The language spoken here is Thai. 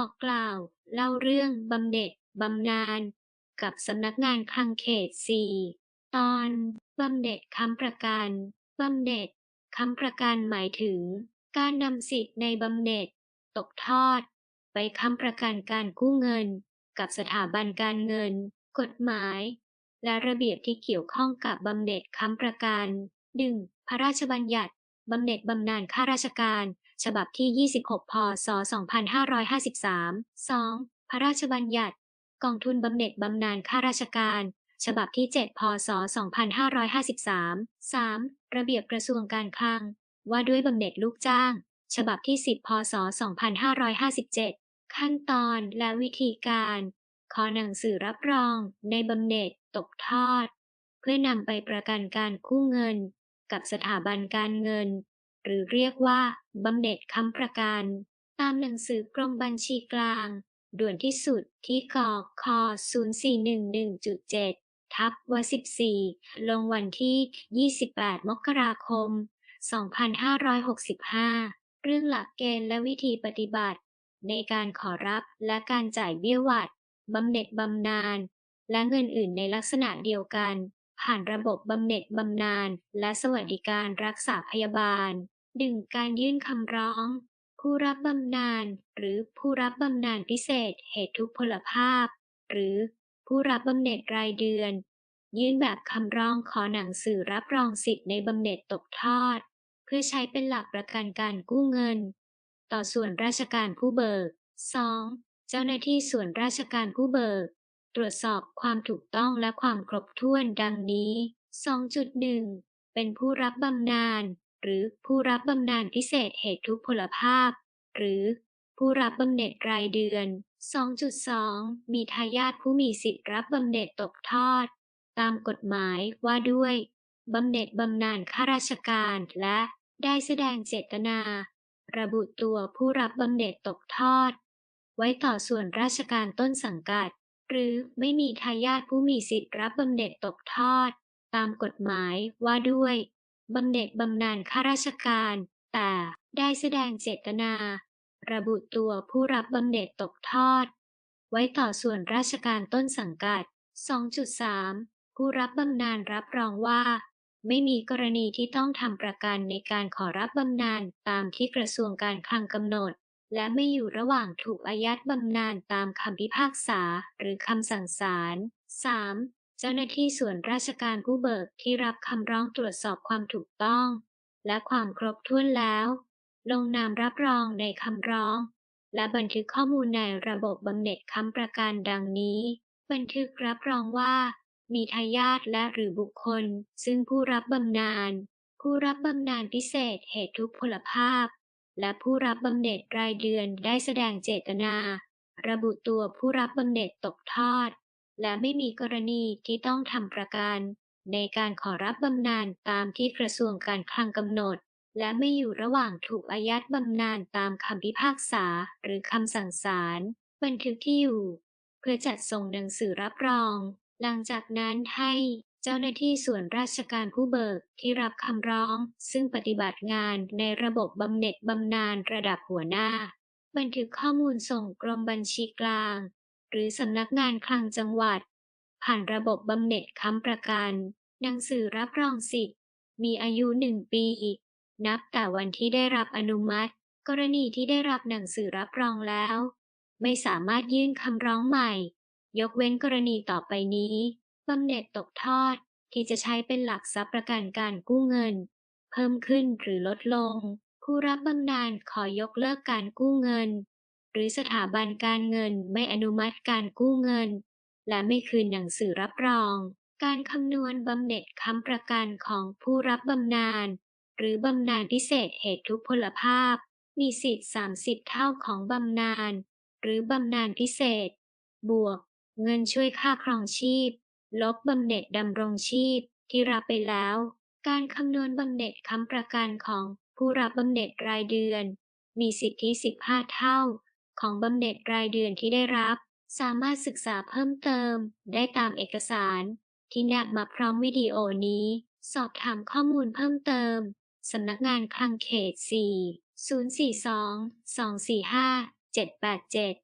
บอกกล่าว เล่าเรื่องบำเหน็จบำนาญกับสำนักงานคลังเขต 4 ตอนบำเหน็จค้ำประกันบำเหน็จค้ำประกันหมายถึง การนำสิทธิ์ในบำเหน็จ ตกทอด ไปค้ำประกันการกู้เงิน กับสถาบันการเงิน กฎหมาย และระเบียบที่เกี่ยวข้องกับบำเหน็จค้ำประกันดึงพระราชบัญญัติบำเหน็จบำนาญข้าราชการ ฉบับที่ 26 พศ 2553 2. พระราชบัญญัติ กองทุนบำเหน็จบำนาญข้าราชการ ฉบับที่ 7 พศ 2553 3. ระเบียบกระทรวงการคลัง ว่าด้วยบำเหน็จลูกจ้าง ฉบับที่ 10 พศ 2557 ขั้นตอนและวิธีการ ขอหนังสือรับรอง ในบำเหน็จตกทอด เพื่อนำไปประกันการกู้เงิน กับสถาบันการเงิน หรือเรียกว่าบำเหน็จค้ำประกัน ตามหนังสือกรมบัญชีกลาง ด่วนที่สุดที่กอค0411.7 ทับว14 ลงวันที่ 28 มกราคม 2565 เรื่องหลักเกณฑ์และวิธีปฏิบัติ ในการขอรับและการจ่ายเบี้ยหวัดบำเหน็จบำนาญและเงินอื่นในลักษณะเดียวกัน ผ่านระบบบำเหน็จบำนาญและสวัสดิการรักษาพยาบาล ดึงการยื่นคำร้อง ผู้รับบำนาญหรือผู้รับบำนาญพิเศษเหตุทุพพลภาพ หรือผู้รับบำเหน็จรายเดือน ยื่นแบบคำร้องขอหนังสือรับรองสิทธิ์ในบำเหน็จตกทอด เพื่อใช้เป็นหลักประกันการกู้เงิน ต่อส่วนราชการผู้เบิก 2. เจ้าหน้าที่ส่วนราชการผู้เบิก ตรวจสอบความถูกต้องและความครบถ้วนดังนี้ 2.1 เป็นผู้รับบำนาญหรือผู้รับบำนาญพิเศษเหตุทุพพลภาพ หรือผู้รับบำเหน็จรายเดือน 2.2 มีทายาทผู้มีสิทธิ์รับบำเหน็จตกทอด ตามกฎหมายว่าด้วยบำเหน็จบำนาญข้าราชการและได้แสดงเจตนา ระบุตัวผู้รับบำเหน็จตกทอด ไว้ต่อส่วนราชการต้นสังกัด หรือไม่มีทายาทผู้มีสิทธิ์รับบำเหน็จตกทอด ตามกฎหมายว่าด้วยบำเหน็จบำนาญข้าราชการ แต่ได้แสดงเจตนา ระบุตัวผู้รับบำเหน็จตกทอด ไว้ต่อส่วนราชการต้นสังกัด 2.3 ผู้รับบำนาญรับรองว่า ไม่มีกรณีที่ต้องทำประกันในการขอรับบำนาญตามที่กระทรวงการคลังกำหนด และไม่อยู่ระหว่างถูกอายัดบำนาญตามคำพิพากษาหรือคำสั่งศาล 3. เจ้าหน้าที่ส่วนราชการผู้เบิกที่รับคำร้องตรวจสอบความถูกต้อง และความครบถ้วนแล้ว ลงนามรับรองในคำร้อง และบันทึกข้อมูลในระบบบำเหน็จค้ำประกันดังนี้ บันทึกรับรองว่า มีทายาทและหรือบุคคล ซึ่งผู้รับบำนาญผู้รับบำนาญพิเศษเหตุทุพพลภาพ และผู้รับบำเหน็จรายเดือนได้แสดงเจตนา ระบุตัวผู้รับบำเหน็จตกทอด และไม่มีกรณีที่ต้องทำประกัน ในการขอรับบำนาญตามที่กระทรวงการคลังกำหนด และไม่อยู่ระหว่างถูกอายัดบำนาญตามคำพิพากษาหรือคำสั่งศาลบันทึกที่อยู่ เพื่อจัดส่งหนังสือรับรอง หลังจากนั้นให้ เจ้าหน้าที่ส่วนราชการผู้เบิกที่รับคำร้อง ซึ่งปฏิบัติงานในระบบบำเหน็จบำนาญระดับหัวหน้า บันทึกข้อมูลส่งกรมบัญชีกลาง หรือสำนักงานคลังจังหวัด ผ่านระบบบำเหน็จค้ำประกันหนังสือรับรองสิทธิ์ มีอายุหนึ่งปี นับแต่วันที่ได้รับอนุมัติ กรณีที่ได้รับหนังสือรับรองแล้ว ไม่สามารถยื่นคำร้องใหม่ ยกเว้นกรณีต่อไปนี้ บำเหน็จตกทอดที่จะใช้เป็นหลักทรัพย์ประกันการกู้เงิน เพิ่มขึ้นหรือลดลง ผู้รับบำนาญขอยกเลิกการกู้เงิน หรือสถาบันการเงินไม่อนุมัติการกู้เงิน และไม่คืนหนังสือรับรอง การคำนวณบำเหน็จค้ำประกันของผู้รับบำนาญหรือบำนาญพิเศษเหตุทุพพลภาพ มีสิทธิ์ 30 เท่าของบำนาญหรือบำนาญพิเศษ บวก เงินช่วยค่าครองชีพ ลบบำเหน็จดำรงชีพที่รับไปแล้ว การคำนวณบำเหน็จค้ำประกันของผู้รับบำเหน็จรายเดือน มีสิทธิ 15 เท่า ของบำเหน็จรายเดือนที่ได้รับ สามารถศึกษาเพิ่มเติมได้ตามเอกสาร ที่แนบมาพร้อมวิดีโอนี้ สอบถามข้อมูลเพิ่มเติม สำนักงานคลังเขต 4 042 245 787